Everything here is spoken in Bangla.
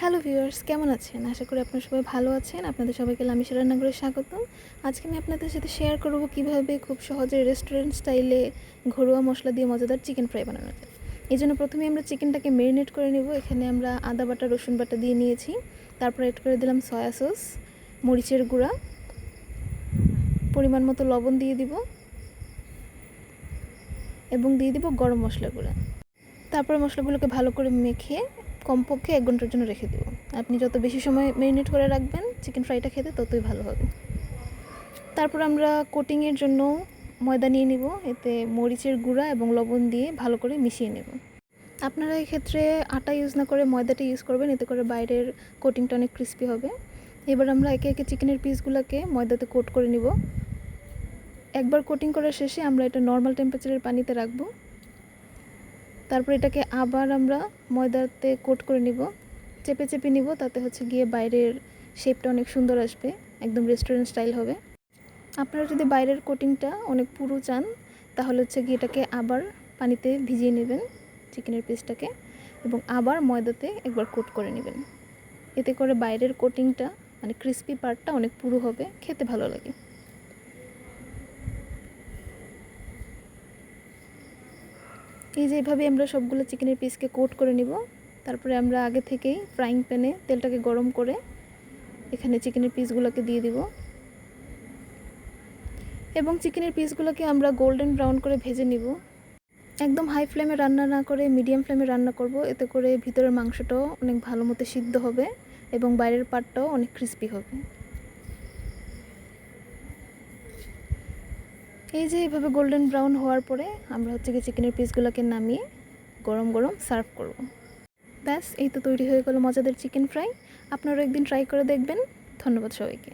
হ্যালো ভিউয়ার্স, কেমন আছেন? আশা করি আপনারা সবাই ভালো আছেন। আপনাদের সবাইকে লামিশা রান্নাঘরে স্বাগতম। আজকে আমি আপনাদের সাথে শেয়ার করব কীভাবে খুব সহজে রেস্টুরেন্ট স্টাইলে ঘরোয়া মশলা দিয়ে মজাদার চিকেন ফ্রাই বানানো যায়। এই জন্য প্রথমে আমরা চিকেনটাকে মেরিনেট করে নেব। এখানে আমরা আদা বাটা, রসুন বাটা দিয়ে নিয়েছি। তারপর এড করে দিলাম সয়া সস মরিচের গুঁড়া, পরিমাণ মতো লবণ দিয়ে দিব এবং দিয়ে দিব গরম মশলা গুঁড়া তারপরে মশলাগুলোকে ভালো করে মেখে কমপক্ষে এক ঘণ্টার জন্য রেখে দেবো। আপনি যত বেশি সময় ম্যারিনেট করে রাখবেন চিকেন ফ্রাইটা খেতে ততই ভালো হবে। তারপর আমরা কোটিংয়ের জন্য ময়দা নিয়ে নিব, এতে মরিচের গুঁড়া এবং লবণ দিয়ে ভালো করে মিশিয়ে নেব। আপনারা এক্ষেত্রে আটা ইউজ না করে ময়দাটা ইউজ করবেন, এতে করে বাইরের কোটিংটা অনেক ক্রিস্পি হবে। এবার আমরা একে একে চিকেনের পিসগুলোকে ময়দাতে কোট করে নিব। একবার কোটিং করার শেষে আমরা এটা নর্মাল টেম্পারেচারের পানিতে রাখব। তারপর এটাকে আবার আমরা ময়দাতে কোট করে নিব। চেপে চেপে নিব, তাতে হচ্ছে গিয়ে বাইরের শেপটা অনেক সুন্দর আসবে, একদম রেস্টুরেন্ট স্টাইল হবে। আপনারা যদি বাইরের কোটিংটা অনেক পুরো চান, তাহলে হচ্ছে গিয়ে এটাকে আবার পানিতে ভিজিয়ে নেবেন চিকেনের পিসটাকে এবং আবার ময়দাতে একবার কোট করে নেবেন। এতে করে বাইরের কোটিংটা মানে ক্রিস্পি পার্টটা অনেক পুরো হবে, খেতে ভালো লাগে। এই যে এভাবে আমরা সবগুলো চিকেনের পিসকে কোট করে নিব, তারপরে আমরা আগে থেকেই ফ্রাইং প্যানে তেলটাকে গরম করে এখানে চিকেনের পিসগুলোকে দিয়ে দিব। এবং চিকেনের পিসগুলোকে আমরা গোল্ডেন ব্রাউন করে ভেজে নিব। একদম হাই ফ্লেমে রান্না না করে মিডিয়াম ফ্লেমে রান্না করব, এতে করে ভিতরের মাংসটাও অনেক ভালো মতো সিদ্ধ হবে এবং বাইরের পাটটাও অনেক ক্রিস্পি হবে। এই যে এইভাবে গোল্ডেন ব্রাউন হওয়ার পরে আমরা হচ্ছে কি চিকেনের পিসগুলোকে নামিয়ে গরম গরম সার্ভ করব। ব্যাস, এই তো তৈরি হয়ে গেলো মজাদের চিকেন ফ্রাই আপনারাও একদিন ট্রাই করে দেখবেন। ধন্যবাদ সবাইকে।